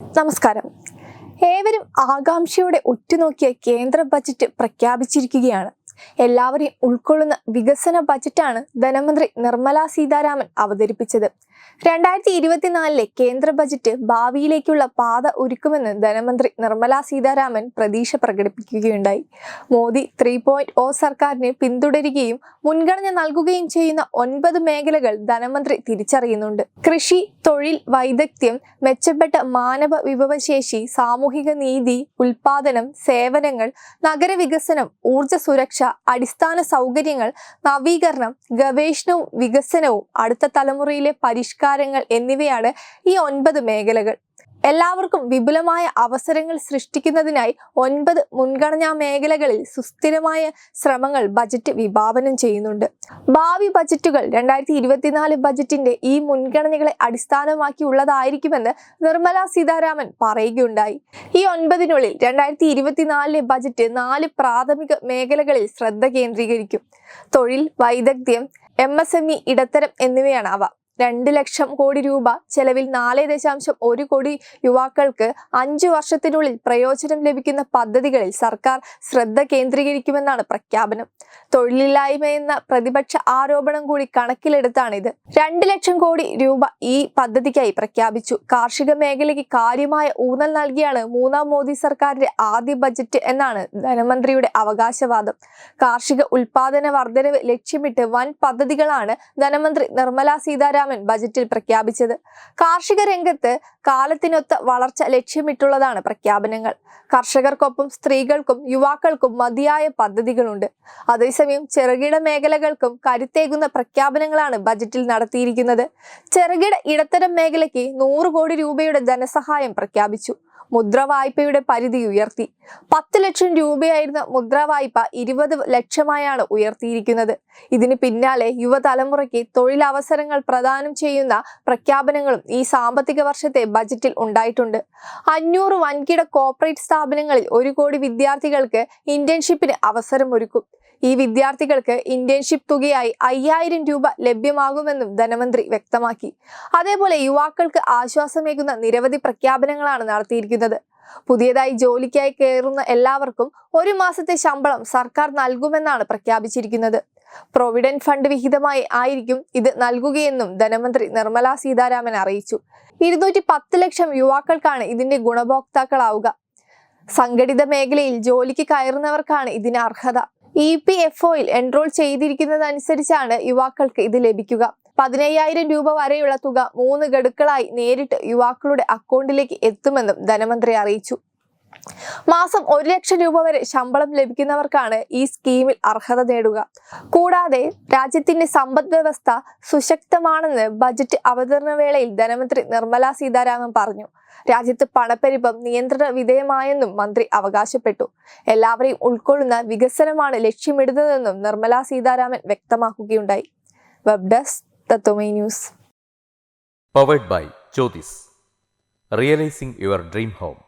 നമസ്കാരം. ഏവരും ആകാംക്ഷയോടെ ഉറ്റുനോക്കിയ കേന്ദ്ര ബജറ്റ് പ്രഖ്യാപിച്ചിരിക്കുകയാണ്. എല്ലാവരെയും ഉൾക്കൊള്ളുന്ന വികസന ബജറ്റാണ് ധനമന്ത്രി നിർമ്മല സീതാരാമൻ അവതരിപ്പിച്ചത്. രണ്ടായിരത്തി ഇരുപത്തിനാലിലെ കേന്ദ്ര ബജറ്റ് ഭാവിയിലേക്കുള്ള പാത ഒരുക്കുമെന്ന് ധനമന്ത്രി നിർമ്മല സീതാരാമൻ പ്രതീക്ഷ പ്രകടിപ്പിക്കുകയുണ്ടായി. മോദി ത്രീ പോയിന്റ് ഒ സർക്കാരിനെ പിന്തുടരുകയും മുൻഗണന നൽകുകയും ചെയ്യുന്ന ഒൻപത് മേഖലകൾ ധനമന്ത്രി തിരിച്ചറിയുന്നുണ്ട്. കൃഷി തൊഴിൽ വൈദഗ്ധ്യം മെച്ചപ്പെട്ട മാനവ വിഭവശേഷി സാമൂഹിക നീതി ഉൽപാദനം സേവനങ്ങൾ നഗരവികസനം ഊർജ സുരക്ഷ അടിസ്ഥാന സൗകര്യങ്ങൾ നവീകരണം ഗവേഷണവും വികസനവും അടുത്ത തലമുറയിലെ പരിഷ്കാരങ്ങൾ എന്നിവയാണ് ഈ ഒൻപത് മേഖലകൾ. എല്ലാവർക്കും വിപുലമായ അവസരങ്ങൾ സൃഷ്ടിക്കുന്നതിനായി ഒൻപത് മുൻഗണനാ മേഖലകളിൽ സുസ്ഥിരമായ ശ്രമങ്ങൾ ബജറ്റ് വിഭാവനം ചെയ്യുന്നുണ്ട്. ഭാവി ബജറ്റുകൾ രണ്ടായിരത്തി ഇരുപത്തിനാല് ബജറ്റിന്റെ ഈ മുൻഗണനകളെ അടിസ്ഥാനമാക്കിയുള്ളതായിരിക്കുമെന്ന് നിർമ്മല സീതാരാമൻ പറയുകയുണ്ടായി. ഈ ഒൻപതിനുള്ളിൽ രണ്ടായിരത്തി ഇരുപത്തിനാലിലെ ബജറ്റ് നാല് പ്രാഥമിക മേഖലകളിൽ ശ്രദ്ധ കേന്ദ്രീകരിക്കും. തൊഴിൽ വൈദഗ്ധ്യം എം എസ് എം ഇ ഇടത്തരം എന്നിവയാണ് അവ. രണ്ട് ലക്ഷം കോടി രൂപ ചെലവിൽ നാല് ദശാംശം ഒരു കോടി യുവാക്കൾക്ക് അഞ്ചു വർഷത്തിനുള്ളിൽ പ്രയോജനം ലഭിക്കുന്ന പദ്ധതികളിൽ സർക്കാർ ശ്രദ്ധ കേന്ദ്രീകരിക്കുമെന്നാണ് പ്രഖ്യാപനം. തൊഴിലില്ലായ്മ എന്ന പ്രതിപക്ഷ ആരോപണം കൂടി കണക്കിലെടുത്താണിത് രണ്ട് ലക്ഷം കോടി രൂപ ഈ പദ്ധതിക്കായി പ്രഖ്യാപിച്ചു. കാർഷിക മേഖലയ്ക്ക് കാര്യമായ ഊന്നൽ നൽകിയാണ് മൂന്നാം മോദി സർക്കാരിന്റെ ആദ്യ ബജറ്റ് എന്നാണ് ധനമന്ത്രിയുടെ അവകാശവാദം. കാർഷിക ഉൽപാദന വർധനവ് ലക്ഷ്യമിട്ട് വൻ പദ്ധതികളാണ് ധനമന്ത്രി നിർമ്മല സീതാരാമൻ ബജറ്റിൽ പ്രഖ്യാപിച്ചത്. കാർഷിക രംഗത്ത് കാലത്തിനൊത്ത വളർച്ച ലക്ഷ്യമിട്ടുള്ളതാണ് പ്രഖ്യാപനങ്ങൾ. കർഷകർക്കൊപ്പം സ്ത്രീകൾക്കും യുവാക്കൾക്കും മതിയായ പദ്ധതികളുണ്ട്. അതേസമയം ചെറുകിട മേഖലകൾക്കും കരുത്തേകുന്ന പ്രഖ്യാപനങ്ങളാണ് ബജറ്റിൽ നടത്തിയിരിക്കുന്നത്. ചെറുകിട ഇടത്തരം മേഖലയ്ക്ക് നൂറ് കോടി രൂപയുടെ ധനസഹായം പ്രഖ്യാപിച്ചു. മുദ്ര വായ്പയുടെ പരിധി ഉയർത്തി. പത്ത് ലക്ഷം രൂപയായിരുന്ന മുദ്ര വായ്പ ഇരുപത് ലക്ഷമായാണ് ഉയർത്തിയിരിക്കുന്നത്. ഇതിന് പിന്നാലെ യുവതലമുറയ്ക്ക് തൊഴിലവസരങ്ങൾ പ്രദാനം ചെയ്യുന്ന പ്രഖ്യാപനങ്ങളും ഈ സാമ്പത്തിക വർഷത്തെ ബജറ്റിൽ ഉണ്ടായിട്ടുണ്ട്. അഞ്ഞൂറ് വൻകിട കോർപ്പറേറ്റ് സ്ഥാപനങ്ങളിൽ ഒരു കോടി വിദ്യാർത്ഥികൾക്ക് ഇന്റേൺഷിപ്പിന് അവസരമൊരുക്കും ഈ വിദ്യാർത്ഥികൾക്ക് ഇന്റേൺഷിപ്പ് തുകയായി അയ്യായിരം രൂപ ലഭ്യമാകുമെന്നും ധനമന്ത്രി വ്യക്തമാക്കി. അതേപോലെ യുവാക്കൾക്ക് ആശ്വാസമേകുന്ന നിരവധി പ്രഖ്യാപനങ്ങളാണ് നടത്തിയിരിക്കുന്നത്. പുതിയതായി ജോലിക്കായി കയറുന്ന എല്ലാവർക്കും ഒരു മാസത്തെ ശമ്പളം സർക്കാർ നൽകുമെന്നാണ് പ്രഖ്യാപിച്ചിരിക്കുന്നത്. പ്രൊവിഡന്റ് ഫണ്ട് വിഹിതമായി ആയിരിക്കും ഇത് നൽകുകയെന്നും ധനമന്ത്രി നിർമ്മല സീതാരാമൻ അറിയിച്ചു. ഇരുന്നൂറ്റി പത്ത് ലക്ഷം യുവാക്കൾക്കാണ് ഇതിന്റെ ഗുണഭോക്താക്കളാവുക. സംഘടിത മേഖലയിൽ ജോലിക്ക് കയറുന്നവർക്കാണ് ഇതിന് അർഹത. ഇ പി എഫ് ഒയിൽ എൻറോൾ ചെയ്തിരിക്കുന്നതനുസരിച്ചാണ് യുവാക്കൾക്ക് ഇത് ലഭിക്കുക. പതിനയ്യായിരം രൂപ വരെയുള്ള തുക മൂന്ന് ഗഡുക്കളായി നേരിട്ട് യുവാക്കളുടെ അക്കൗണ്ടിലേക്ക് എത്തുമെന്നും ധനമന്ത്രി അറിയിച്ചു. മാസം ഒരു ലക്ഷം രൂപ വരെ ശമ്പളം ലഭിക്കുന്നവർക്കാണ് ഈ സ്കീമിൽ അർഹത നേടുക. കൂടാതെ രാജ്യത്തിന്റെ സമ്പദ് വ്യവസ്ഥ സുശക്തമാണെന്ന് ബജറ്റ് അവതരണ വേളയിൽ ധനമന്ത്രി നിർമ്മല സീതാരാമൻ പറഞ്ഞു. രാജ്യത്ത് പണപ്പെരുപ്പം നിയന്ത്രണ വിധേയമായെന്നും മന്ത്രി അവകാശപ്പെട്ടു. എല്ലാവരെയും ഉൾക്കൊള്ളുന്ന വികസനമാണ് ലക്ഷ്യമിടുന്നതെന്നും Nirmala Sitharaman വ്യക്തമാക്കുകയുണ്ടായി. Web desk news. By Jyotis. Realizing your dream home.